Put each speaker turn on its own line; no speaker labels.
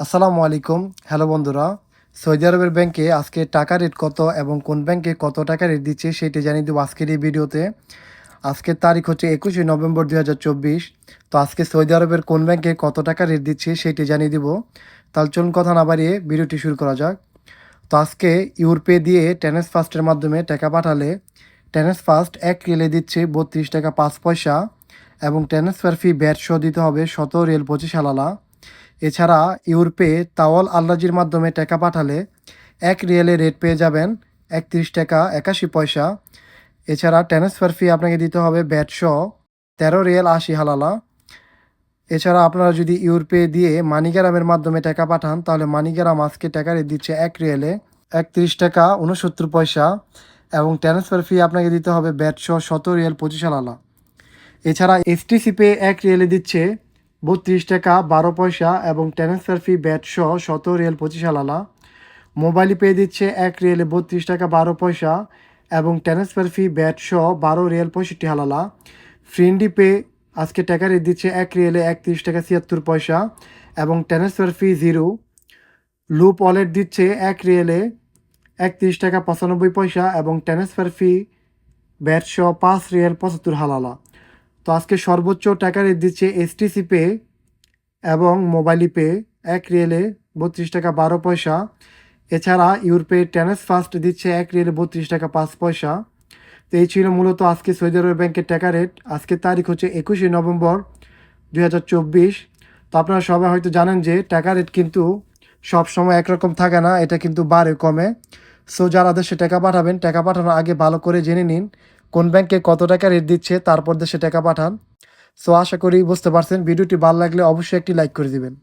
আসসালামু আলাইকুম। হ্যালো বন্ধুরা, সৌদি আরবের ব্যাংকে আজকে টাকা রেট কত এবং কোন ব্যাংকে কত টাকা রেট দিচ্ছে সেটি জানিয়ে দেবো আজকের এই ভিডিওতে। আজকের তারিখ হচ্ছে একুশে নভেম্বর দু হাজার চব্বিশ। তো আজকে সৌদি আরবের কোন ব্যাংকে কত টাকা রেট দিচ্ছে সেটি জানিয়ে দেবো। তাহলে চলুন কথা না বাড়িয়ে ভিডিওটি শুরু করা যাক। তো আজকে ইউরপে দিয়ে টেনেস ফাস্টের মাধ্যমে টাকা পাঠালে টেনেস ফাস্ট এক রেলে দিচ্ছে বত্রিশ টাকা পাঁচ পয়সা এবং ট্রান্সফার ফি ব্যাট সহ দিতে হবে শত রেল পঁচিশ হালালা। এছাড়া ইউরপে তাওয়াল আল্লাজির মাধ্যমে টাকা পাঠালে এক রিয়েলে রেট পেয়ে যাবেন একত্রিশ টাকা একাশি পয়সা। এছাড়া ট্রান্সফার ফি আপনাকে দিতে হবে ব্যাট সহ তেরো রিয়েল আশি হালালা। এছাড়া আপনারা যদি ইউরপে দিয়ে মানিগ্রামের মাধ্যমে টাকা পাঠান, তাহলে মানিগ্রাম আজকে টাকা রেট দিচ্ছে এক রিয়েলে একত্রিশ টাকা উনসত্তর পয়সা এবং ট্রান্সফার ফি আপনাকে দিতে হবে ব্যাট সহ শত রিয়েল পঁচিশ হালালা। এছাড়া এসটিসি পে এক রিয়েলে দিচ্ছে বত্রিশ টাকা, বারো পয়সা এবং ট্রান্সফার ফি ব্যাট সহ শত রিয়েল পঁচিশ হালালা। মোবাইল পে দিচ্ছে এক রিয়েলে বত্রিশ টাকা, বারো পয়সা এবং ট্রান্সফার ফি ব্যাট সহ বারো রিয়েল পঁয়ষট্টি হালালা। ফ্রেন্ডি পে আজকে টাকা রেট দিচ্ছে এক রিয়েলে একত্রিশ টাকা, ছিয়াত্তর পয়সা এবং transfer fee zero loop wallet দিচ্ছে এক রিয়েলে একত্রিশ টাকা, পঁচানব্বই পয়সা এবং ট্রান্সফার ফি ব্যাট সহ পাঁচ রিয়েল পঁচাত্তর হালালা। তো আজকে সর্বোচ্চ টাকা রেট দিচ্ছে এসটিসি পে এবং মোবাইলি পে এক রিয়েলে বত্রিশ টাকা বারো পয়সা। এছাড়া ইউরপে টেনেস ফাস্ট দিচ্ছে এক রিয়েলে বত্রিশ টাকা পাঁচ পয়সা। তো এই ছিল মূলত আজকে সৌদি আরব ব্যাংকের টাকা রেট আজকের তারিখ হচ্ছে একুশে নভেম্বর দুই হাজার চব্বিশ। তো আপনারা সবাই হয়তো জানেন যে টাকা রেট কিন্তু সব সময় একরকম থাকে না, এটা কিন্তু বাড়ে কমে। সো যারা দেশে টাকা পাঠাবেন, টাকা পাঠানোর আগে ভালো করে জেনে নিন কোন ব্যাংকে কত টাকা রেট দিচ্ছে, তারপর দেশে টাকা পাঠান। সো আশা করি বুঝতে পারছেন। ভিডিওটি ভালো লাগলে অবশ্যই একটি লাইক করে দিবেন।